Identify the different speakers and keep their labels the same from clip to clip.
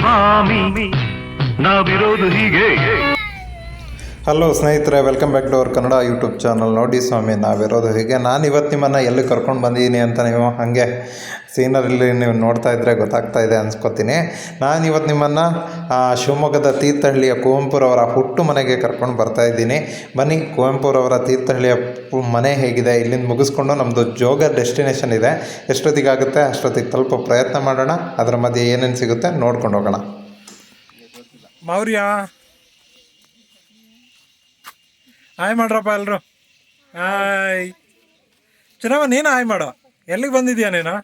Speaker 1: ಸ್ವಾಮಿ ನಾವಿರೋದು ಹೀಗೆ
Speaker 2: ಹಲೋ ಸ್ನೇಹಿತರೆ welcome back to our Kannada YouTube channel ನೋಡಿ ಸ್ವಾಮಿ, ನಾವಿರೋದು ಹೀಗೆ. ನಾನು ಇವತ್ತು ನಿಮ್ಮನ್ನು ಎಲ್ಲಿ ಕರ್ಕೊಂಡು ಬಂದಿದ್ದೀನಿ ಅಂತ ನೀವು ಹಾಗೆ ಸೀನರಲ್ಲಿ ನೀವು ನೋಡ್ತಾ ಇದ್ದರೆ ಗೊತ್ತಾಗ್ತಾ ಇದೆ ಅನ್ಸ್ಕೊತೀನಿ. ನಾನು ಇವತ್ತು ನಿಮ್ಮನ್ನು ಶಿವಮೊಗ್ಗದ ತೀರ್ಥಹಳ್ಳಿಯ ಕುವೆಂಪುರವರ ಹುಟ್ಟು ಮನೆಗೆ ಕರ್ಕೊಂಡು ಬರ್ತಾ ಇದ್ದೀನಿ. ಬನ್ನಿ, ಕುವೆಂಪುರವರ ತೀರ್ಥಹಳ್ಳಿಯ ಮನೆ ಹೇಗಿದೆ? ಇಲ್ಲಿಂದ ಮುಗಿಸ್ಕೊಂಡು ನಮ್ಮದು ಜೋಗ ಡೆಸ್ಟಿನೇಷನ್ ಇದೆ. ಎಷ್ಟೊತ್ತಿಗಾಗುತ್ತೆ? ಅಷ್ಟೊತ್ತಿಗೆ ತಲುಪೋ ಪ್ರಯತ್ನ ಮಾಡೋಣ. ಅದರ ಮಧ್ಯೆ ಏನೇನು ಸಿಗುತ್ತೆ ನೋಡ್ಕೊಂಡು ಹೋಗೋಣ.
Speaker 3: ಮೌರ್ಯ ಹಾಯ್ ಮಾಡ್ರಪ್ಪ ಎಲ್ರು. ಹಾಯ್. ಚುನಾವ ನೀನು ಹಾಯ್ ಮಾಡು. ಎಲ್ಲಿಗೆ ಬಂದಿದ್ಯಾ ನೀನು?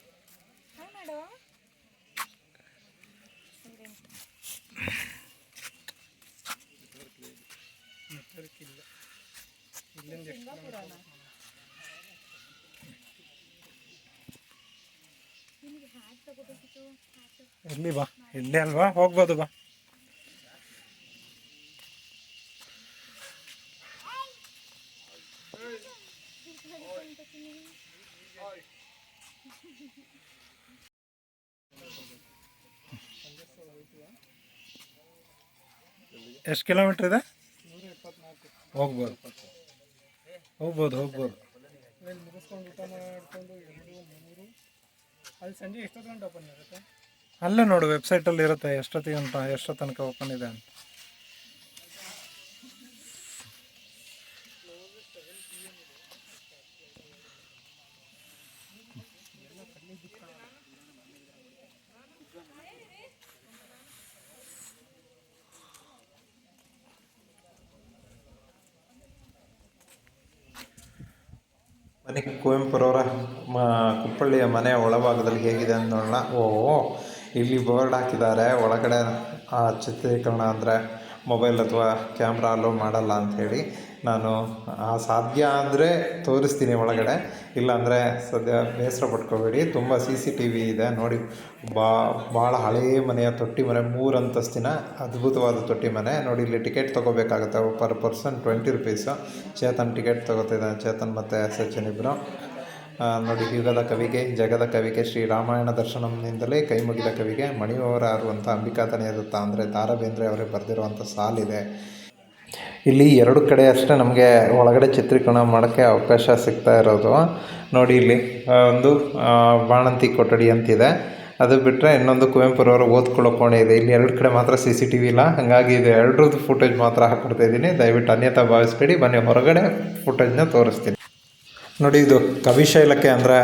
Speaker 3: ಎಲ್ಲಿ ಬಾ, ಇಲ್ಲೇ ಅಲ್ವಾ? ಹೋಗ್ಬೋದು ಬಾ. ಎಷ್ಟು ಕಿಲೋಮೀಟ್ರ್ ಇದೆ? ಹೋಗ್ಬೋದು. ಹೋಗ್ಬೋದು ಹೋಗ್ಬೋದು. ಅಲ್ಲೇ ನೋಡು ವೆಬ್ಸೈಟಲ್ಲಿ ಇರುತ್ತೆ ಎಷ್ಟೊತ್ತಿಗೆ ಅಂತ ಎಷ್ಟೊತ್ತನಕ ತನಕ ಓಪನ್ ಇದೆ ಅಂತ.
Speaker 2: ಬನ್ನಿ ಕುವೆಂಪುರವರ ಮ, ಕುಪ್ಪಳ್ಳಿಯ ಮನೆಯ ಒಳಭಾಗದಲ್ಲಿ ಹೇಗಿದೆ ಅಂತ ಓ, ಇಲ್ಲಿ ಬೋರ್ಡ್ ಹಾಕಿದ್ದಾರೆ. ಒಳಗಡೆ, ಆ, ಚಿತ್ರೀಕರಣ ಅಂದರೆ ಮೊಬೈಲ್ ಅಥವಾ ಕ್ಯಾಮ್ರಾ ಅಲೋ ಮಾಡಲ್ಲ ಅಂಥೇಳಿ ನಾನು ಆ ಸಾಧ್ಯ ಅಂದರೆ ತೋರಿಸ್ತೀನಿ ಒಳಗಡೆ. ಇಲ್ಲಾಂದರೆ ಸದ್ಯ ಬೇಸರ ಪಟ್ಕೋಬೇಡಿ. ತುಂಬ ಸಿ ಸಿ ಟಿ ವಿ ಇದೆ. ನೋಡಿ, ಬಾ ಭಾಳ ಹಳೆಯ ಮನೆಯ ತೊಟ್ಟಿ ಮನೆ, ಮೂರು ಅಂತಸ್ತಿನ ಅದ್ಭುತವಾದ ತೊಟ್ಟಿ ಮನೆ. ನೋಡಿ, ಇಲ್ಲಿ ticket ತೊಗೋಬೇಕಾಗುತ್ತೆ. Per person twenty rupees. Chetan ticket ತೊಗೋತಿದ್ದಾನೆ. Chetan ಮತ್ತು ಸಚಿನ್ ಇಬ್ಬರು ನೋಡಿ, ಯುಗದ ಕವಿಗೆ, ಜಗದ ಕವಿಗೆ, ಶ್ರೀ ರಾಮಾಯಣ ದರ್ಶನಂನಿಂದಲೇ ಕೈ ಮುಗಿದ ಕವಿಗೆ ಮಣಿಯವರ ಆರುವಂಥ ಅಂಬಿಕಾತನೇ ದತ್ತ ಅಂದರೆ ದಾರಾ ಬೇಂದ್ರೆ ಅವರೇ ಬರೆದಿರುವಂಥ ಸಾಲಿದೆ ಇಲ್ಲಿ ಎರಡು ಕಡೆ ಅಷ್ಟೇ ನಮಗೆ ಒಳಗಡೆ ಚಿತ್ರೀಕರಣ ಮಾಡೋಕ್ಕೆ ಅವಕಾಶ ಸಿಗ್ತಾ ಇರೋದು. ನೋಡಿ ಇಲ್ಲಿ ಒಂದು ಬಾಣಂತಿ ಕೊಠಡಿ ಅಂತಿದೆ. ಅದು ಬಿಟ್ಟರೆ ಇನ್ನೊಂದು ಕುವೆಂಪುರವರು ಓದ್ಕೊಳ್ಳೋ ಕೋಣೆ ಇದೆ. ಇಲ್ಲಿ ಎರಡು ಕಡೆ ಮಾತ್ರ ಸಿ ಸಿ ಟಿ ವಿ ಇಲ್ಲ. ಹಾಗಾಗಿ ಇದು ಎರಡರದ್ದು ಫುಟೇಜ್ ಮಾತ್ರ ಹಾಕ್ಕೊಡ್ತಾ ಇದ್ದೀನಿ. ದಯವಿಟ್ಟು ಅನ್ಯತಾ ಭಾವಿಸ್ಬೇಡಿ. ಬನ್ನಿ, ಹೊರಗಡೆ ಫುಟೇಜ್ನ ತೋರಿಸ್ತೀನಿ. ನೋಡಿ, ಇದು ಕವಿಶೈಲಕ್ಕೆ ಅಂದರೆ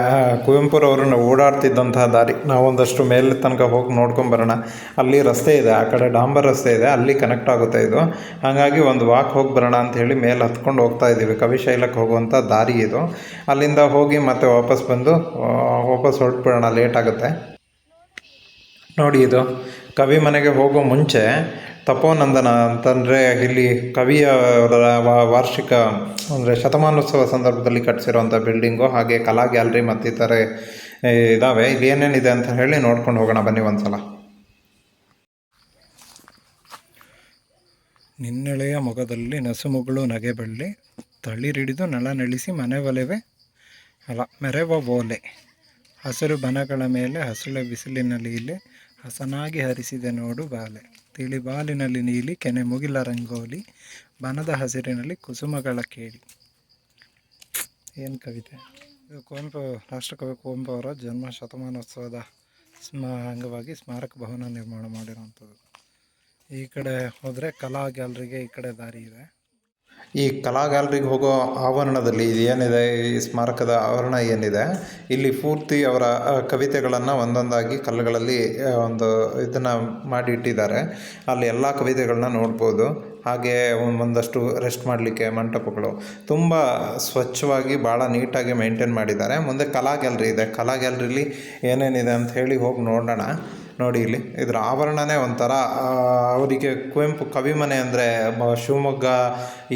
Speaker 2: ಕುವೆಂಪುರವರು ಓಡಾಡ್ತಿದ್ದಂತಹ ದಾರಿ. ನಾವೊಂದಷ್ಟು ಮೇಲೆ ತನಕ ಹೋಗಿ ನೋಡ್ಕೊಂಬರೋಣ ಅಲ್ಲಿ ರಸ್ತೆ ಇದೆ, ಆ ಕಡೆ ಡಾಂಬರ್ ರಸ್ತೆ ಇದೆ, ಅಲ್ಲಿ ಕನೆಕ್ಟ್ ಆಗುತ್ತೆ ಇದು. ಹಾಗಾಗಿ ಒಂದು ವಾಕ್ ಹೋಗಿ ಬರೋಣ ಅಂತ ಹೇಳಿ ಮೇಲೆ ಹತ್ಕೊಂಡು ಹೋಗ್ತಾ ಇದ್ದೀವಿ. ಕವಿಶೈಲಕ್ಕೆ ಹೋಗುವಂಥ ದಾರಿ ಇದು. ಅಲ್ಲಿಂದ ಹೋಗಿ ಮತ್ತೆ ವಾಪಸ್ ಬಂದು ವಾಪಸ್ ಹೊರಟ್ಬಿಡೋಣ ಲೇಟ್ ಆಗುತ್ತೆ. ನೋಡಿ ಇದು, ಕವಿ ಮನೆಗೆ ಹೋಗೋ ಮುಂಚೆ ತಪೋನಂದನ ಅಂತಂದರೆ ಇಲ್ಲಿ ಕವಿಯ ಅವರ ವಾರ್ಷಿಕ ಅಂದರೆ ಶತಮಾನೋತ್ಸವ ಸಂದರ್ಭದಲ್ಲಿ ಕಟ್ಟಿಸಿರುವಂಥ ಬಿಲ್ಡಿಂಗು ಹಾಗೆ ಕಲಾ ಗ್ಯಾಲರಿ ಮತ್ತಿತರೆ ಇದ್ದಾವೆ ಇಲ್ಲಿ ಏನೇನಿದೆ ಅಂತ ಹೇಳಿ ನೋಡ್ಕೊಂಡು ಹೋಗೋಣ. ಬನ್ನಿ ಒಂದ್ಸಲ.
Speaker 3: ನಿನ್ನೆಳೆಯ ಮೊಗದಲ್ಲಿ ನಸುಮುಗಳು ನಗೆ ಬಳ್ಳಿ ತಳಿರಿಡಿದು ನಳನಳಿಸಿ ಮನೆ ಒಲೆವೆ ಅಲ್ಲ ಮೆರೆವ ಓಲೆ. ಹಸಿರು ಬನಗಳ ಮೇಲೆ ಹಸುಳೆ ಬಿಸಿಲಿನಲ್ಲಿ ಇಲ್ಲಿ ಹಸನಾಗಿ ಹರಿಸಿದೆ ನೋಡು ಬಾಲೆ. ತಿಳಿ ಬಾಲಿನಲ್ಲಿ ನೀಲಿ, ಕೆನೆ ಮುಗಿಲ ರಂಗೋಲಿ ಬನದ ಹಸಿರಿನಲ್ಲಿ ಕುಸುಮಗಳ ಕೇಳಿ. ಏನು ಕವಿತೆ? ಇದು ಕುವೆಂಪು ರಾಷ್ಟ್ರಕವಿ ಕುವೆಂಪು ಅವರ ಜನ್ಮ ಶತಮಾನೋತ್ಸವದ ಸ್ಮ, ಅಂಗವಾಗಿ ಸ್ಮಾರಕ ಭವನ ನಿರ್ಮಾಣ ಮಾಡಿರುವಂಥದ್ದು. ಈ ಕಡೆ ಹೋದರೆ ಕಲಾ ಗ್ಯಾಲರಿಗೆ ಈ ಕಡೆ ದಾರಿ ಇದೆ.
Speaker 2: ಈ ಕಲಾ ಗ್ಯಾಲರಿಗೆ ಹೋಗೋ ಆವರಣದಲ್ಲಿ ಇದು ಏನಿದೆ, ಈ ಸ್ಮಾರಕದ ಆವರಣ ಏನಿದೆ, ಇಲ್ಲಿ ಪೂರ್ತಿ ಅವರ ಕವಿತೆಗಳನ್ನು ಒಂದೊಂದಾಗಿ ಕಲ್ಲುಗಳಲ್ಲಿ ಒಂದು ಇದನ್ನು ಮಾಡಿ ಇಟ್ಟಿದ್ದಾರೆ ಅಲ್ಲಿ ಎಲ್ಲ ಕವಿತೆಗಳನ್ನ ನೋಡ್ಬೋದು. ಹಾಗೆ ಒಂದ್- ಒಂದಷ್ಟು ರೆಸ್ಟ್ ಮಾಡಲಿಕ್ಕೆ ಮಂಟಪಗಳು. ತುಂಬ ಸ್ವಚ್ಛವಾಗಿ ಭಾಳ ನೀಟಾಗಿ ಮೇಂಟೈನ್ ಮಾಡಿದ್ದಾರೆ. ಮುಂದೆ ಕಲಾ ಗ್ಯಾಲರಿ ಇದೆ. ಕಲಾ ಗ್ಯಾಲರಿಲಿ ಏನೇನಿದೆ ಅಂತ ಹೇಳಿ ಹೋಗಿ ನೋಡೋಣ. ನೋಡಿ ಇಲ್ಲಿ ಇದರ ಆವರಣನೇ ಒಂಥರ ಅವರಿಗೆ ಕುವೆಂಪು ಕವಿಮನೆ ಅಂದರೆ ಶಿವಮೊಗ್ಗ,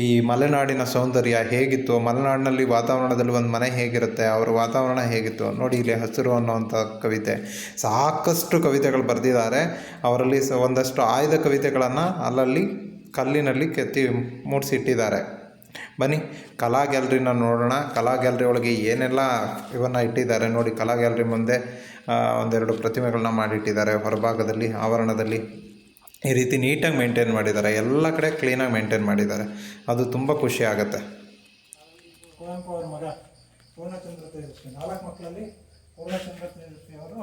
Speaker 2: ಈ ಮಲೆನಾಡಿನ ಸೌಂದರ್ಯ ಹೇಗಿತ್ತು? ಮಲೆನಾಡಿನಲ್ಲಿ ವಾತಾವರಣದಲ್ಲಿ ಒಂದು ಮನೆ ಹೇಗಿರುತ್ತೆ? ಅವರ ವಾತಾವರಣ ಹೇಗಿತ್ತು? ನೋಡಿ ಇಲ್ಲಿ ಹಸಿರು ಅನ್ನುವಂಥ ಕವಿತೆ. ಸಾಕಷ್ಟು ಕವಿತೆಗಳು ಬರೆದಿದ್ದಾರೆ. ಅವರಲ್ಲಿ ಒಂದಷ್ಟು ಆಯ್ದ ಕವಿತೆಗಳನ್ನು ಅಲ್ಲಲ್ಲಿ ಕಲ್ಲಿನಲ್ಲಿ ಕೆತ್ತಿ ಮೂಡಿಸಿಟ್ಟಿದ್ದಾರೆ. ಬನ್ನಿ, ಕಲಾ ಗ್ಯಾಲ್ರಿನ ನೋಡೋಣ. ಕಲಾ ಗ್ಯಾಲ್ರಿ ಒಳಗೆ ಏನೆಲ್ಲ ಇವನ್ನು ಇಟ್ಟಿದ್ದಾರೆ ನೋಡಿ. ಕಲಾ ಗ್ಯಾಲ್ರಿ ಮುಂದೆ ಒಂದೆರಡು ಪ್ರತಿಮೆಗಳನ್ನ ಮಾಡಿಟ್ಟಿದ್ದಾರೆ. ಹೊರಭಾಗದಲ್ಲಿ, ಆವರಣದಲ್ಲಿ ಈ ರೀತಿ ನೀಟಾಗಿ ಮೇಂಟೈನ್ ಮಾಡಿದ್ದಾರೆ. ಎಲ್ಲ ಕಡೆ ಕ್ಲೀನಾಗಿ ಮೇಂಟೈನ್ ಮಾಡಿದ್ದಾರೆ. ಅದು ತುಂಬ ಖುಷಿ ಆಗುತ್ತೆ.
Speaker 3: ಕುವೆಂಪು ಅವ್ರ ಮಗ ಪೂರ್ಣಚಂದ್ರ ತೇಜಸ್ವಿ ನಾಲ್ಕು ಮಕ್ಕಳಲ್ಲಿ ಪೂರ್ಣಚಂದ್ರ ತೇಜಸ್ವಿ ಅವರು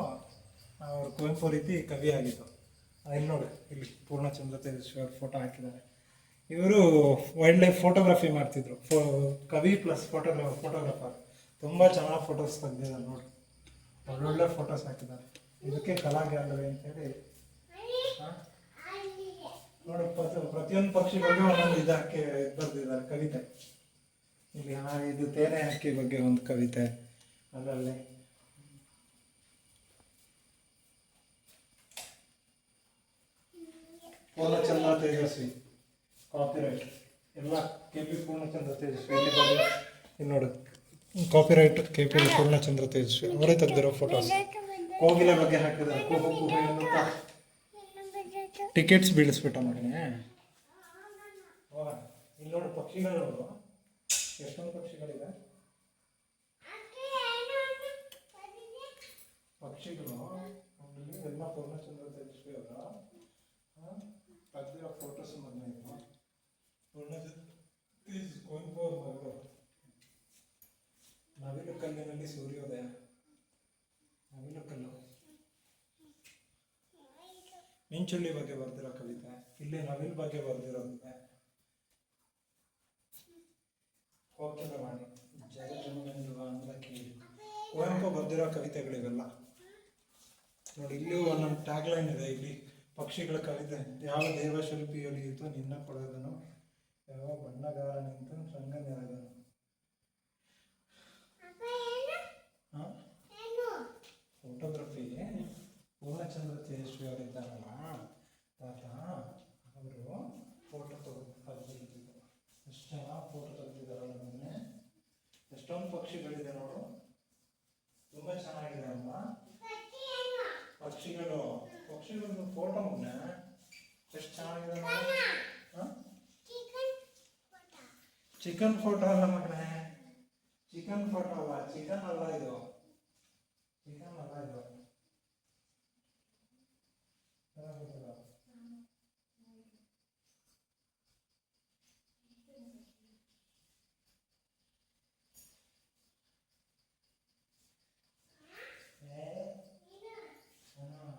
Speaker 3: ಅವರು ಕುವೆಂಪು ರೀತಿ ಕವಿ ಆಗಿದ್ದು. ಇಲ್ಲಿ ನೋಡಿ, ಇಲ್ಲಿ ಪೂರ್ಣಚಂದ್ರ ತೇಜಸ್ವಿ ಅವ್ರ ಫೋಟೋ ಹಾಕಿದ್ದಾರೆ. ಇವರು ವೈಲ್ಡ್ ಲೈಫ್ ಫೋಟೋಗ್ರಫಿ ಮಾಡ್ತಿದ್ರು. ಫೋ, ಕವಿ ಪ್ಲಸ್ ಫೋಟೋಗ್ರಾ ಫೋಟೋಗ್ರಾಫರ್ ತುಂಬ ಚೆನ್ನಾಗಿ ಫೋಟೋಸ್ ತೆಗೆದಿದ್ದಾರೆ ನೋಡಿ. ಒಳ್ಳೊಳ್ಳೆ ಫೋಟೋಸ್ ಹಾಕಿದ್ದಾರೆ. ಇದಕ್ಕೆ ಕಲಾ ಗ್ಯಾಲರಿ ಅಂತೇಳಿ? ನೋಡಿ ಪ್ರತಿ- ಪ್ರತಿಯೊಂದು ಪಕ್ಷಿಗಳಿಗೆ ಒಂದೊಂದು ಇದು ಹಾಕಿ ಇದು ಬರೆದಿದ್ದಾರೆ ಕವಿತೆ. ಇಲ್ಲಿ ಇದು ತೇನೆ ಹಾಕಿ ಬಗ್ಗೆ ಒಂದು ಕವಿತೆ ಅದರಲ್ಲಿ. ಪೂರ್ಣಚಂದ್ರ ತೇಜಸ್ವಿ ಕಾಪಿರೈಟ್ ಎಲ್ಲ ಕೆ ಪಿ ಪೂರ್ಣಚಂದ್ರ ತೇಜಸ್ವಿ ಇಲ್ಲಿ ನೋಡು. Copyright K P Purnachandra Tejaswi ಅವರೇ ತೆಗೆದಿರೋ ಫೋಟೋಸ್ ಕೋಗಿಲ ಬಗ್ಗೆ ಹಾಕಿದ್ದಾರೆ ಕುಹು ಕುಹು ಎನ್ನುತ್ತಾ? ಟಿಕೆಟ್ಸ್ ಬೀಳಿಸ್ಬಿಟ್ಟ ನೋಡಿ ಇಲ್ಲಿ ನೋಡಿ ಪಕ್ಷಿಗಳು ಎಷ್ಟೊಂದು ಪಕ್ಷಿಗಳಿದೆ ಪಕ್ಷಿಗಳು ಎಲ್ಲ ಪೂರ್ಣಚಂದ್ರ ತೇಜಸ್ವಿ ಅವರ ತೆಗ್ದಿರೋ ಫೋಟೋಸ್ ಇದು ಪೂರ್ಣಚಂದ್ರ ಕುವೆಂಪು ಅವ್ರ ಮಗಳು ನವಿಲು ಕಲ್ಲಿನಲ್ಲಿ ಸೂರ್ಯೋದಯ. ನವಿಲು ಕಲ್ಲು. ಮಿಂಚುಳ್ಳಿ ಬಗ್ಗೆ ಬರ್ದಿರೋ ಕವಿತೆ. ಇಲ್ಲಿ ನವಿಲ್ ಬಗ್ಗೆ ಬರ್ದಿರೋದಿದೆ. ಕೋಕಿಲವಾಣಿ ಜಗಜನ್ಮೆಂದುವ ಅಂದಕ್ಕೆ ಕುವೆಂಪು ಬರ್ದಿರೋ ಕವಿತೆಗಳಿವೆಲ್ಲ. ನೋಡಿ ಇಲ್ಲಿಯೂ ಒಂದೊಂದು ಟ್ಯಾಗ್ಲೈನ್ ಇದೆ. ಇಲ್ಲಿ ಪಕ್ಷಿಗಳ ಕವಿತೆ. ಯಾವ ದೇವಶಿಲ್ಪಿಯೊಲಿಯಿತು ನಿನ್ನ ಕೊಡದನು? ಯಾವ ಬಣ್ಣಗಾರ ನಿಂತು ನೆರೆದನು ಹಾ? ಫೋಟೋಗ್ರಫಿ ಪೂರ್ಣಚಂದ್ರ ತೇಜಸ್ವಿ ಅವರಿದ್ದಾರಲ್ಲ ತಾತ ಅವರು ಫೋಟೋ ತೆಗೆದಿದ್ರು ಎಷ್ಟು ಚೆನ್ನಾಗಿ ಫೋಟೋ ತೆಗೆದಿದ್ದಾರಲ್ಲ ಮೊನ್ನೆ. ಎಷ್ಟೊಂದು ಪಕ್ಷಿಗಳಿದೆ ನೋಡು. ತುಂಬ ಚೆನ್ನಾಗಿದೆ ಅಮ್ಮ. ಪಕ್ಷಿಗಳು. ಪಕ್ಷಿಗಳು ಫೋಟೋ ಮೊನ್ನೆ. ಎಷ್ಟು ಚೆನ್ನಾಗಿದೆ ಚಿಕನ್ ಫೋಟೋ ಅಲ್ಲ ಮಗನೇ. ಚಿಕನ್ ಫೋಟೋ ಅಲ್ಲ. ಚಿಕನ್ ಅಲ್ಲ ಇದು. ಚಿಕನ್ ಅಲ್ಲ ಇದು ಚೆನ್ನಾಗಿದೆಯಲ್ಲ? ಏ? ಹಾ.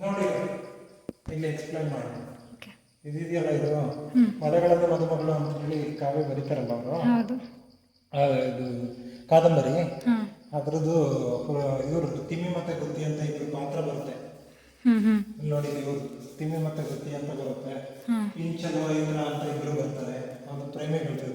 Speaker 3: ನೋಡಿ ಇಲ್ಲಿ ಎಕ್ಸ್ಪ್ಲೈನ್ ಮಾಡಿ ಇದಿದೆಯಲ್ಲ ಇದು ಮಲೆಗಳಲ್ಲಿ ಮದುಮಗಳು ಅಂತ ಹೇಳಿ ಕಾವ್ಯ ಬರೀತಾರಲ್ಲ ಅವರು?
Speaker 4: ಹೌದು.
Speaker 3: ಇದು ಕಾದಂಬರಿ? ಅದರದ್ದು ಇವರು ತಿಮ್ಮಿ ಮತ್ತೆ ಗುತ್ತಿ ಅಂತ ಇಬ್ರು ಪಾತ್ರ ಬರುತ್ತೆ. ನೋಡಿ ಇವರು ತಿಮ್ಮಿ ಮತ್ತೆ ಗುತ್ತಿ ಅಂತ ಬರುತ್ತೆ. ಇಂಚನ ಇಂದ್ರ ಅಂತ ಇಬ್ರು ಬರ್ತಾರೆ. ಅದು ಪ್ರೇಮಿಗಳು.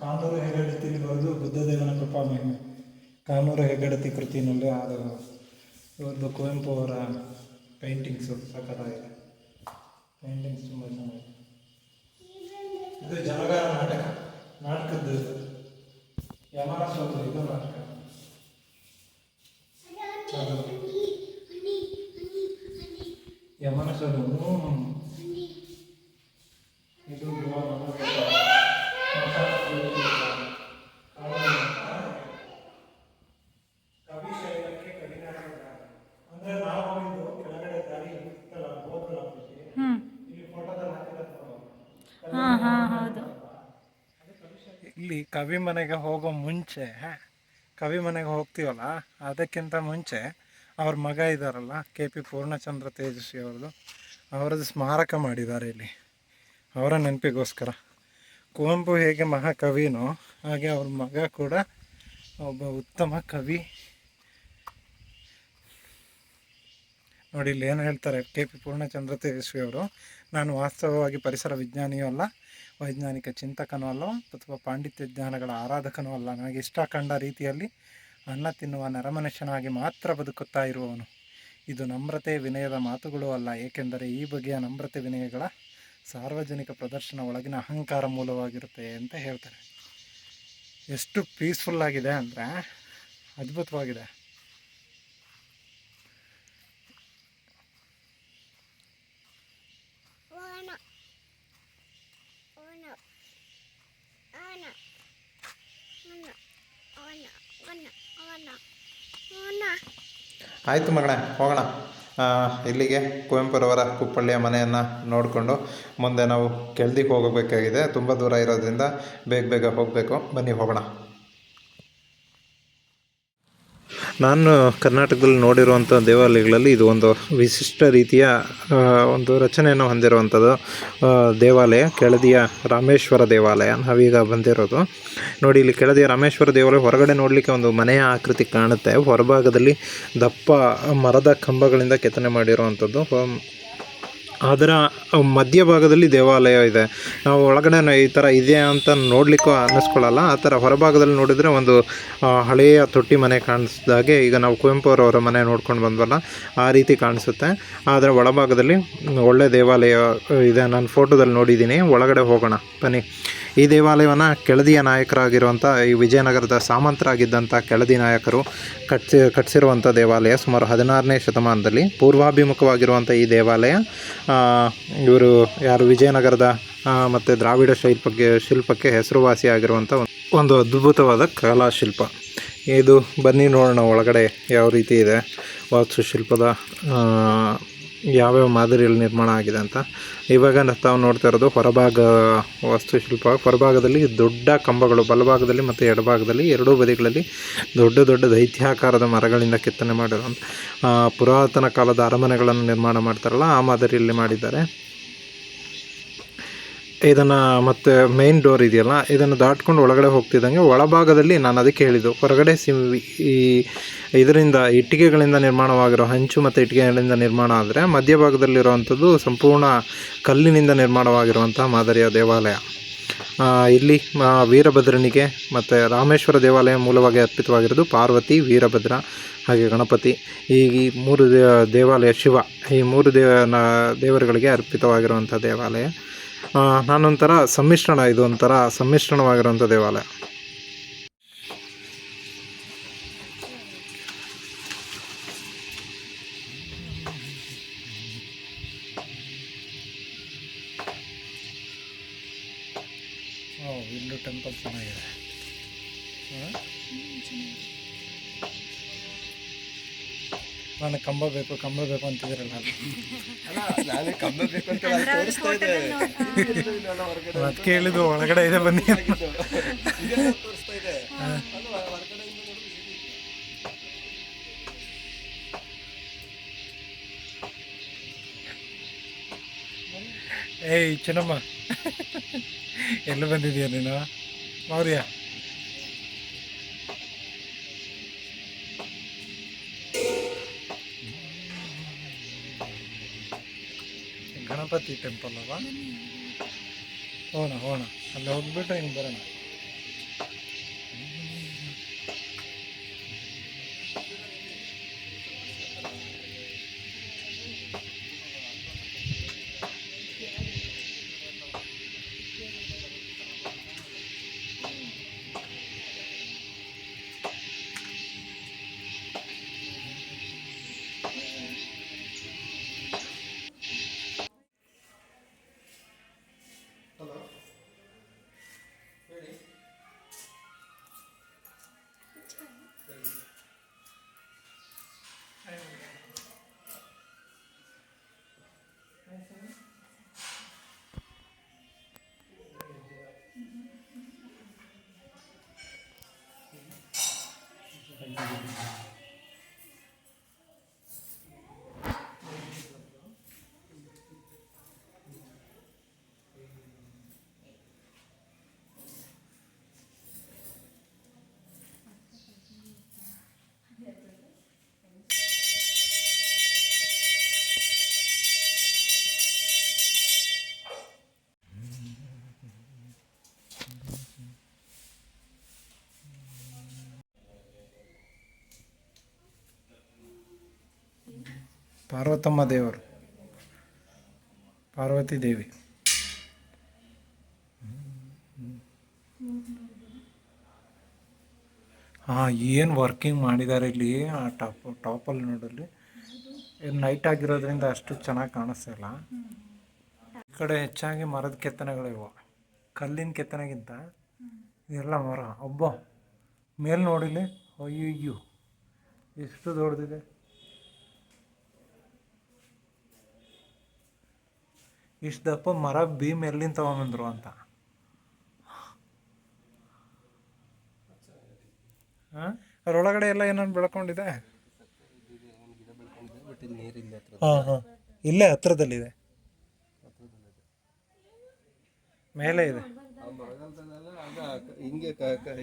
Speaker 3: ಕಾನೂರು ಹೆಗ್ಗಡತಿ ಬರೆದು ಬುದ್ಧದೇವನ ಕೃಪಾ ಮಹಿಮೆ. ಕಾನೂರು ಹೆಗ್ಗಡತಿ ಕೃತಿನಲ್ಲಿ ಅದು ಇವ್ರದ್ದು ಕುವೆಂಪು ಅವರ ಪೇಂಟಿಂಗ್ಸು ಸಖತ್ತಾಗಿದೆ ಪೇಂಟಿಂಗ್ಸ್ ತುಂಬ ಚೆನ್ನಾಗಿದೆ. ಇದು ಜನಗಾರ ನಾಟಕ. ನಾಟಕದ್ದು ಇದು. ಯಮನ ಸೋದರ ಇದು ನಾಟಕ. ಅದು ಯಮನ ಸೋದರ ಇದು ಕವಿ ಮನೆಗೆ ಹೋಗೋ ಮುಂಚೆ, ಕವಿ ಮನೆಗೆ ಹೋಗ್ತೀವಲ್ಲ, ಅದಕ್ಕಿಂತ ಮುಂಚೆ ಅವ್ರ ಮಗ ಇದ್ದಾರಲ್ಲ ಕೆ ಪಿ ಪೂರ್ಣಚಂದ್ರ ತೇಜಸ್ವಿ ಅವ್ರದ್ದು, ಅವರದ್ದು ಸ್ಮಾರಕ ಮಾಡಿದ್ದಾರೆ ಇಲ್ಲಿ. ಅವರ ನೆನಪಿಗೋಸ್ಕರ. ಕುವೆಂಪು ಹೇಗೆ ಮಹಾಕವಿನೋ ಹಾಗೆ ಅವ್ರ ಮಗ ಕೂಡ ಒಬ್ಬ ಉತ್ತಮ ಕವಿ. ನೋಡಿ, ಇಲ್ಲಿ ಏನು ಹೇಳ್ತಾರೆ ಕೆ ಪಿ ಪೂರ್ಣಚಂದ್ರ ತೇಜಸ್ವಿ ಅವರು, ನಾನು ವಾಸ್ತವವಾಗಿ ಪರಿಸರ ವಿಜ್ಞಾನಿಯೂ ಅಲ್ಲ ವೈಜ್ಞಾನಿಕ ಚಿಂತಕನೂ ಅಲ್ಲ, ಅಥವಾ ಪಾಂಡಿತ್ಯ ಜ್ಞಾನಗಳ ಆರಾಧಕನೂ ಅಲ್ಲ. ನನಗೆ ಇಷ್ಟ ಕಂಡ ರೀತಿಯಲ್ಲಿ ಅನ್ನ ತಿನ್ನುವ ನರಮನುಷ್ಯನಾಗಿ ಮಾತ್ರ ಬದುಕುತ್ತಾ ಇರುವವನು. ಇದು ನಮ್ರತೆ ವಿನಯದ ಮಾತುಗಳು ಅಲ್ಲ, ಏಕೆಂದರೆ ಈ ಬಗೆಯ ನಮ್ರತೆ ವಿನಯಗಳ ಸಾರ್ವಜನಿಕ ಪ್ರದರ್ಶನ ಒಳಗಿನ ಅಹಂಕಾರ ಮೂಲವಾಗಿರುತ್ತೆ ಅಂತ ಹೇಳ್ತಾರೆ. ಎಷ್ಟು ಪೀಸ್ಫುಲ್ ಆಗಿದೆ ಅಂದರೆ ಅದ್ಭುತವಾಗಿದೆ.
Speaker 2: ಆಯಿತು ಮಗಳೇ ಹೋಗೋಣ. ಇಲ್ಲಿಗೆ ಕುವೆಂಪುರವರ ಕುಪ್ಪಳ್ಳಿಯ ಮನೆಯನ್ನು ನೋಡಿಕೊಂಡು ಮುಂದೆ ನಾವು ಕೆಳದಿಗೆ ಹೋಗಬೇಕಾಗಿದೆ. ತುಂಬ ದೂರ ಇರೋದ್ರಿಂದ ಬೇಗ ಬೇಗ ಹೋಗಬೇಕು. ಬನ್ನಿ, ಹೋಗೋಣ. ನಾನು ಕರ್ನಾಟಕದಲ್ಲಿ ನೋಡಿರುವಂಥ ದೇವಾಲಯಗಳಲ್ಲಿ ಇದು ಒಂದು ವಿಶಿಷ್ಟ ರೀತಿಯ ಒಂದು ರಚನೆಯನ್ನು ಹೊಂದಿರುವಂಥದ್ದು. ದೇವಾಲಯ, ಕೆಳದಿಯ ರಾಮೇಶ್ವರ ದೇವಾಲಯ ನಾವೀಗ ಬಂದಿರೋದು. ನೋಡಿ, ಇಲ್ಲಿ ಕೆಳದಿಯ ರಾಮೇಶ್ವರ ದೇವಾಲಯ ಹೊರಗಡೆ ನೋಡಲಿಕ್ಕೆ ಒಂದು ಮನೆಯ ಆಕೃತಿ ಕಾಣುತ್ತೆ. ಹೊರಭಾಗದಲ್ಲಿ ದಪ್ಪ ಮರದ ಕಂಬಗಳಿಂದ ಕೆತ್ತನೆ ಮಾಡಿರುವಂಥದ್ದು. ಅದರ ಮಧ್ಯಭಾಗದಲ್ಲಿ ದೇವಾಲಯ ಇದೆ. ನಾವು ಒಳಗಡೆ ಈ ಥರ ಇದೆ ಅಂತ ನೋಡಲಿಕ್ಕೂ ಅನ್ನಿಸ್ಕೊಳ್ಳಲ್ಲ ಆ ಥರ ಹೊರಭಾಗದಲ್ಲಿ ನೋಡಿದರೆ ಒಂದು ಹಳೆಯ ತೊಟ್ಟಿ ಮನೆ ಕಾಣಿಸಿದಾಗೆ ಈಗ ನಾವು ಕುವೆಂಪು ಅವರವರ ಮನೆ ನೋಡ್ಕೊಂಡು ಬಂದ್ವಲ್ಲ, ಆ ರೀತಿ ಕಾಣಿಸುತ್ತೆ. ಆದರೆ ಒಳಭಾಗದಲ್ಲಿ ಒಳ್ಳೆ ದೇವಾಲಯ ಇದೆ. ನಾನು ಫೋಟೋದಲ್ಲಿ ನೋಡಿದ್ದೀನಿ. ಒಳಗಡೆ ಹೋಗೋಣ. ಬನ್ನಿ. ಈ ದೇವಾಲಯವನ್ನು ಕೆಳದಿಯ ನಾಯಕರಾಗಿರುವಂಥ ಈ ವಿಜಯನಗರದ ಸಾಮಂತರಾಗಿದ್ದಂಥ ಕೆಳದಿ ನಾಯಕರು ಕಟ್ಸಿ ಕಟ್ಟಿಸಿರುವಂಥ ದೇವಾಲಯ ಸುಮಾರು ಹದಿನಾರನೇ ಶತಮಾನದಲ್ಲಿ ಪೂರ್ವಾಭಿಮುಖವಾಗಿರುವಂಥ ಈ ದೇವಾಲಯ. ಇವರು ಯಾರು ವಿಜಯನಗರದ ಮತ್ತು ದ್ರಾವಿಡ ಶಿಲ್ಪಕ್ಕೆ ಶಿಲ್ಪಕ್ಕೆ ಹೆಸರುವಾಸಿಯಾಗಿರುವಂಥ ಒಂದು- ಅದ್ಭುತವಾದ ಕಲಾಶಿಲ್ಪ. ಇದು ಬನ್ನಿ ನೋಡೋಣ ಒಳಗಡೆ ಯಾವ ರೀತಿ ಇದೆ. ವಾಸ್ತುಶಿಲ್ಪದ ಯಾವ್ಯಾವ ಮಾದರಿಯಲ್ಲಿ ನಿರ್ಮಾಣ ಆಗಿದೆ ಅಂತ. ಇವಾಗ ತಾವು ನೋಡ್ತಾ ಇರೋದು ಹೊರಭಾಗ ವಾಸ್ತುಶಿಲ್ಪ ಹೊರಭಾಗದಲ್ಲಿ ದೊಡ್ಡ ಕಂಬಗಳು, ಬಲಭಾಗದಲ್ಲಿ ಮತ್ತು ಎಡಭಾಗದಲ್ಲಿ ಎರಡೂ ಬದಿಗಳಲ್ಲಿ ದೊಡ್ಡ ದೊಡ್ಡ ದೈತ್ಯಾಕಾರದ ಮರಗಳಿಂದ ಕೆತ್ತನೆ ಮಾಡಿರುವಂಥ ಪುರಾತನ ಕಾಲದ ಅರಮನೆಗಳನ್ನು ನಿರ್ಮಾಣ ಮಾಡ್ತಾರಲ್ಲ, ಆ ಮಾದರಿಯಲ್ಲಿ ಮಾಡಿದ್ದಾರೆ. ಇದನ್ನು ಮತ್ತು ಮೇನ್ ಡೋರ್ ಇದೆಯಲ್ಲ, ಇದನ್ನು ದಾಟ್ಕೊಂಡು ಒಳಗಡೆ ಹೋಗ್ತಿದ್ದಂಗೆ ಒಳಭಾಗದಲ್ಲಿ ನಾನು ಅದಕ್ಕೆ ಹೇಳಿದ್ದು. ಹೊರಗಡೆ ಸಿಮ್ ಈ ಇದರಿಂದ ಇಟ್ಟಿಗೆಗಳಿಂದ ನಿರ್ಮಾಣವಾಗಿರೋ ಹಂಚು ಮತ್ತು ಇಟ್ಟಿಗೆಗಳಿಂದ ನಿರ್ಮಾಣ ಆದರೆ ಮಧ್ಯಭಾಗದಲ್ಲಿರುವಂಥದ್ದು ಸಂಪೂರ್ಣ ಕಲ್ಲಿನಿಂದ ನಿರ್ಮಾಣವಾಗಿರುವಂಥ ಮಾದರಿಯ ದೇವಾಲಯ. ಇಲ್ಲಿ ವೀರಭದ್ರನಿಗೆ ಮತ್ತು ರಾಮೇಶ್ವರ ದೇವಾಲಯ ಮೂಲವಾಗಿ ಅರ್ಪಿತವಾಗಿರೋದು ಪಾರ್ವತಿ, ವೀರಭದ್ರ ಹಾಗೆ ಗಣಪತಿ. ಈ ಈ ಮೂರು ದೇವಾಲಯ ಶಿವ, ಈ ಮೂರು ದೇವ ದೇವರುಗಳಿಗೆ ಅರ್ಪಿತವಾಗಿರುವಂಥ ದೇವಾಲಯ. ನಾನೊಂಥರ ಸಮ್ಮಿಶ್ರಣ ಇದು ಒಂಥರ ಸಮ್ಮಿಶ್ರಣವಾಗಿರುವಂಥ ದೇವಾಲಯ.
Speaker 3: ಇಲ್ಲೂ ಟೆಂಪಲ್ ಚೆನ್ನಾಗಿದೆ. ಹಾಂ ನಾನು ಕಂಬ ಬೇಕು ಕಂಬ ಬೇಕು ಇದ್ದೆ ಅದಕ್ಕೆ ಹೇಳಿದ್ದು ಒಳಗಡೆ ಇದೆ ಬನ್ನಿ. ಅಂತ. ಏಯ್ ಚೆನ್ನಮ್ಮ. ಎಲ್ಲಿ ಬಂದಿದೀಯ ನೀನು? ಮೌರ್ಯ. ಗಣಪತಿ ಟೆಂಪಲ್ ಅಲ್ವಾ? ಹೋಣ ಹೋಣ. ಅಲ್ಲಿ ಹೋಗ್ಬಿಟ್ರೆ ಹಿಂಗೆ ಬರೋಣ. Thank you. ಪಾರ್ವತಮ್ಮ ದೇವರು, ಪಾರ್ವತಿ ದೇವಿ. ಹಾಂ, ಏನು ವರ್ಕಿಂಗ್ ಮಾಡಿದ್ದಾರೆ ಇಲ್ಲಿ, ಆ ಟಾಪ್ ಟಾಪಲ್ಲಿ ನೋಡಲ್ಲಿ. ನೈಟ್ ಆಗಿರೋದ್ರಿಂದ ಅಷ್ಟು ಚೆನ್ನಾಗಿ ಕಾಣಿಸ್ತಿಲ್ಲ ಈ ಕಡೆ ಹೆಚ್ಚಾಗಿ ಮರದ ಕೆತ್ತನೆಗಳಿವೆ ಕಲ್ಲಿನ ಕೆತ್ತನೆಗಿಂತ ಇದೆಲ್ಲ ಮರ. ಒಬ್ಬ ಮೇಲೆ ನೋಡಿಲಿ ಅಯ್ಯೋ ಎಷ್ಟು ದೊಡ್ಡದಿದೆ. ಇಷ್ಟು ದಪ್ಪ ಮರ ಭೀಮ್ ಎಲ್ಲಿಂದ ತಗೊಂಬಂದ್ರು ಅಂತ. ಹಾಂ? ಅದರೊಳಗಡೆ ಎಲ್ಲ ಏನನ್ನು ಬೆಳ್ಕೊಂಡಿದೆ? ಹಾಂ ಹಾಂ. ಇಲ್ಲೇ ಹತ್ರದಲ್ಲಿದೆ.
Speaker 5: ಮೇಲೆ ಇದೆ.
Speaker 6: ಹಿಂಗೆ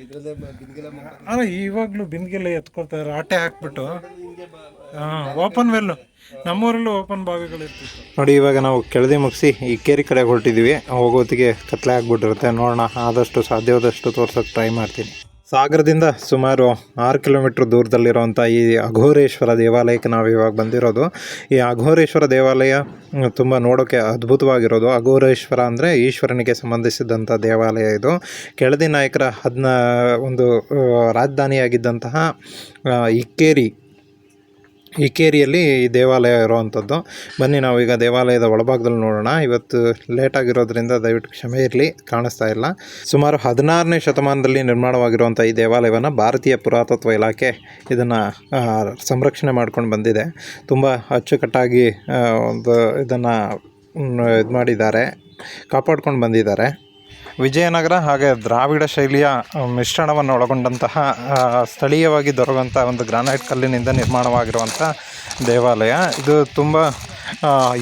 Speaker 6: ಇದ್ರಲ್ಲೇ ಬಿಂದಿಗೆಲ್ಲ
Speaker 3: ಅಲ್ಲ ಇವಾಗಲೂ ಬಿಂದಿಗೆಲ್ಲ ಎತ್ಕೊಳ್ತಾರೆ ಆಟೆ ಹಾಕ್ಬಿಟ್ಟು. ಹಾಂ ಓಪನ್ ವೆಲ್ಲು. ನಮ್ಮೂರಲ್ಲೂ ಓಪನ್ ಬಾವಿಗಳಿರ್ತಿತ್ತು.
Speaker 2: ನೋಡಿ ಇವಾಗ ನಾವು ಕೆಳದಿ ಮುಗಿಸಿ ಈ ಕೇರಿ ಕಡೆ ಹೊರಟಿದ್ದೀವಿ ಹೋಗೋತ್ತಿಗೆ ಕತ್ಲೆ ಆಗ್ಬಿಟ್ಟಿರುತ್ತೆ. ನೋಡೋಣ ಆದಷ್ಟು ಸಾಧ್ಯವಾದಷ್ಟು ತೋರ್ಸೋಕೆ ಟ್ರೈ ಮಾಡ್ತೀನಿ. ಸಾಗರದಿಂದ ಸುಮಾರು ಆರು ಕಿಲೋಮೀಟ್ರ್ ದೂರದಲ್ಲಿರುವಂಥ ಈ ಅಘೋರೇಶ್ವರ ದೇವಾಲಯಕ್ಕೆ ನಾವು ಇವಾಗ ಬಂದಿರೋದು. ಈ ಅಘೋರೇಶ್ವರ ದೇವಾಲಯ ತುಂಬ ನೋಡೋಕ್ಕೆ ಅದ್ಭುತವಾಗಿರೋದು. ಅಘೋರೇಶ್ವರ ಅಂದರೆ ಈಶ್ವರನಿಗೆ ಸಂಬಂಧಿಸಿದಂಥ ದೇವಾಲಯ ಇದು. ಕೆಳದಿ ನಾಯಕರ ಹದಿನ ಒಂದು ರಾಜಧಾನಿಯಾಗಿದ್ದಂತಹ ಇಕ್ಕೇರಿ ಇಕ್ಕೇರಿಯಲ್ಲಿ ಈ ದೇವಾಲಯ ಇರುವಂಥದ್ದು. ಬನ್ನಿ ನಾವು ಈಗ ದೇವಾಲಯದ ಒಳಭಾಗದಲ್ಲಿ ನೋಡೋಣ. ಇವತ್ತು ಲೇಟ್ ಆಗಿರೋದ್ರಿಂದ ದಯವಿಟ್ಟು ಕ್ಷಮೆ ಇರಲಿ, ಕಾಣಿಸ್ತಾ ಇಲ್ಲ. ಸುಮಾರು ಹದಿನಾರನೇ ಶತಮಾನದಲ್ಲಿ ನಿರ್ಮಾಣವಾಗಿರುವಂಥ ಈ ದೇವಾಲಯವನ್ನು ಭಾರತೀಯ ಪುರಾತತ್ವ ಇಲಾಖೆ ಇದನ್ನು ಸಂರಕ್ಷಣೆ ಮಾಡ್ಕೊಂಡು ಬಂದಿದೆ. ತುಂಬ ಅಚ್ಚುಕಟ್ಟಾಗಿ ಒಂದು ಇದನ್ನು ಇದು ಮಾಡಿದ್ದಾರೆ ಕಾಪಾಡ್ಕೊಂಡು ಬಂದಿದ್ದಾರೆ. ವಿಜಯನಗರ ಹಾಗೆ ದ್ರಾವಿಡ ಶೈಲಿಯ ಮಿಶ್ರಣವನ್ನು ಒಳಗೊಂಡಂತಹ ಸ್ಥಳೀಯವಾಗಿ ದೊರಕುವಂಥ ಒಂದು ಗ್ರಾನೈಟ್ ಕಲ್ಲಿನಿಂದ ನಿರ್ಮಾಣವಾಗಿರುವಂಥ ದೇವಾಲಯ. ಇದು ತುಂಬ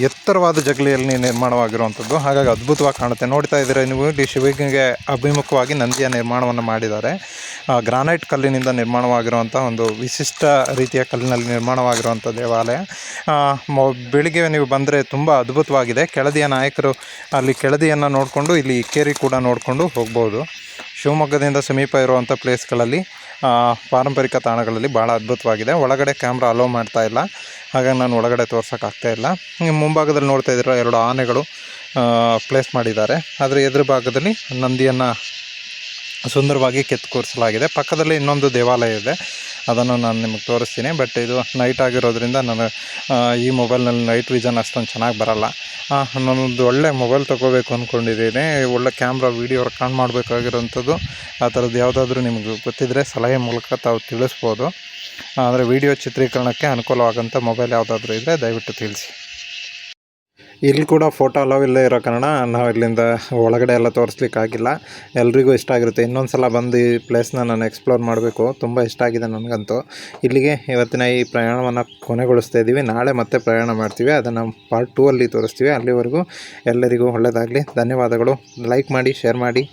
Speaker 2: ಎತ್ತರವಾದ ಜಗಲಿಯಲ್ಲಿ ನಿರ್ಮಾಣವಾಗಿರುವಂಥದ್ದು. ಹಾಗಾಗಿ ಅದ್ಭುತವಾಗಿ ಕಾಣುತ್ತೆ. ನೋಡ್ತಾ ಇದ್ದೀರಾ ನೀವು ಇಲ್ಲಿ ಶಿವಗಂಗೆ ಅಭಿಮುಖವಾಗಿ ನಂದಿಯ ನಿರ್ಮಾಣವನ್ನು ಮಾಡಿದ್ದಾರೆ. ಗ್ರಾನೈಟ್ ಕಲ್ಲಿನಿಂದ ನಿರ್ಮಾಣವಾಗಿರುವಂಥ ಒಂದು ವಿಶಿಷ್ಟ ರೀತಿಯ ಕಲ್ಲಿನಲ್ಲಿ ನಿರ್ಮಾಣವಾಗಿರುವಂಥ ದೇವಾಲಯ. ಬೆಳಿಗ್ಗೆ ನೀವು ಬಂದರೆ ತುಂಬ ಅದ್ಭುತವಾಗಿದೆ. ಕೆಳದಿಯ ನಾಯಕರು ಅಲ್ಲಿ ಕೆಳದಿಯನ್ನು ನೋಡಿಕೊಂಡು, ಇಲ್ಲಿ ಇಕ್ಕೇರಿ ಕೂಡ ನೋಡಿಕೊಂಡು ಹೋಗ್ಬೋದು. ಶಿವಮೊಗ್ಗದಿಂದ ಸಮೀಪ ಇರುವಂಥ ಪ್ಲೇಸ್ಗಳಲ್ಲಿ ಪಾರಂಪರಿಕ ತಾಣಗಳಲ್ಲಿ ಭಾಳ ಅದ್ಭುತವಾಗಿದೆ. ಒಳಗಡೆ ಕ್ಯಾಮ್ರಾ ಅಲೋ ಮಾಡ್ತಾ ಇಲ್ಲ. ಹಾಗಾಗಿ ನಾನು ಒಳಗಡೆ ತೋರ್ಸೋಕ್ಕಾಗ್ತಾ ಇಲ್ಲ. ಮುಂಭಾಗದಲ್ಲಿ ನೋಡ್ತಾ ಇದ್ದೀರ, ಎರಡು ಆನೆಗಳು ಪ್ಲೇಸ್ ಮಾಡಿದ್ದಾರೆ. ಅದರ ಎದುರು ಭಾಗದಲ್ಲಿ ನಂದಿಯನ್ನು ಸುಂದರವಾಗಿ ಕೆತ್ತಿ ಕೂರಿಸಲಾಗಿದೆ ಪಕ್ಕದಲ್ಲಿ ಇನ್ನೊಂದು ದೇವಾಲಯ ಇದೆ. ಅದನ್ನು ನಾನು ನಿಮಗೆ ತೋರಿಸ್ತೀನಿ. ಬಟ್ ಇದು ನೈಟ್ ಆಗಿರೋದ್ರಿಂದ ನಾನು ಈ ಮೊಬೈಲ್ನಲ್ಲಿ ನೈಟ್ ವಿಷನ್ ಅಷ್ಟೊಂದು ಚೆನ್ನಾಗಿ ಬರಲ್ಲ. ನಾನೊಂದು ಒಳ್ಳೆ ಮೊಬೈಲ್ ತೊಗೋಬೇಕು ಅಂದ್ಕೊಂಡಿದ್ದೀನಿ ಒಳ್ಳೆ ಕ್ಯಾಮ್ರಾ ವೀಡಿಯೋ ರೆಕಾರ್ಡ್ ಮಾಡಬೇಕಾಗಿರೋಂಥದ್ದು. ಆ ಥರದ್ದು ಯಾವುದಾದ್ರೂ ನಿಮಗೆ ಗೊತ್ತಿದ್ದರೆ ಸಲಹೆ ಮೂಲಕ ತಾವು ತಿಳಿಸ್ಬೋದು. ಅಂದರೆ ವಿಡಿಯೋ ಚಿತ್ರೀಕರಣಕ್ಕೆ ಅನುಕೂಲವಾಗೋಂಥ ಮೊಬೈಲ್ ಯಾವುದಾದ್ರೂ ಇದ್ದರೆ ದಯವಿಟ್ಟು ತಿಳಿಸಿ. ಇಲ್ಲಿ ಕೂಡ ಫೋಟೋ ಅಲೋ ಇಲ್ಲೇ ಇರೋ ಕಾರಣ ನಾವು ಇಲ್ಲಿಂದ ಒಳಗಡೆ ಎಲ್ಲ ತೋರಿಸ್ಲಿಕ್ಕಾಗಿಲ್ಲ. ಎಲ್ರಿಗೂ ಇಷ್ಟ ಆಗಿರುತ್ತೆ. ಇನ್ನೊಂದು ಸಲ ಬಂದು ಈ ಪ್ಲೇಸ್ನ ನಾನು ಎಕ್ಸ್ಪ್ಲೋರ್ ಮಾಡಬೇಕು. ತುಂಬ ಇಷ್ಟ ಆಗಿದೆ ನನಗಂತೂ. ಇಲ್ಲಿಗೆ ಇವತ್ತಿನ ಈ ಪ್ರಯಾಣವನ್ನು ಕೊನೆಗೊಳಿಸ್ತಾ ಇದ್ದೀವಿ ನಾಳೆ ಮತ್ತೆ ಪ್ರಯಾಣ ಮಾಡ್ತೀವಿ. ಅದನ್ನು ಪಾರ್ಟ್ ಟೂ ಅಲ್ಲಿ ತೋರಿಸ್ತೀವಿ. ಅಲ್ಲಿವರೆಗೂ ಎಲ್ಲರಿಗೂ ಒಳ್ಳೆಯದಾಗಲಿ ಧನ್ಯವಾದಗಳು. ಲೈಕ್ ಮಾಡಿ ಶೇರ್ ಮಾಡಿ.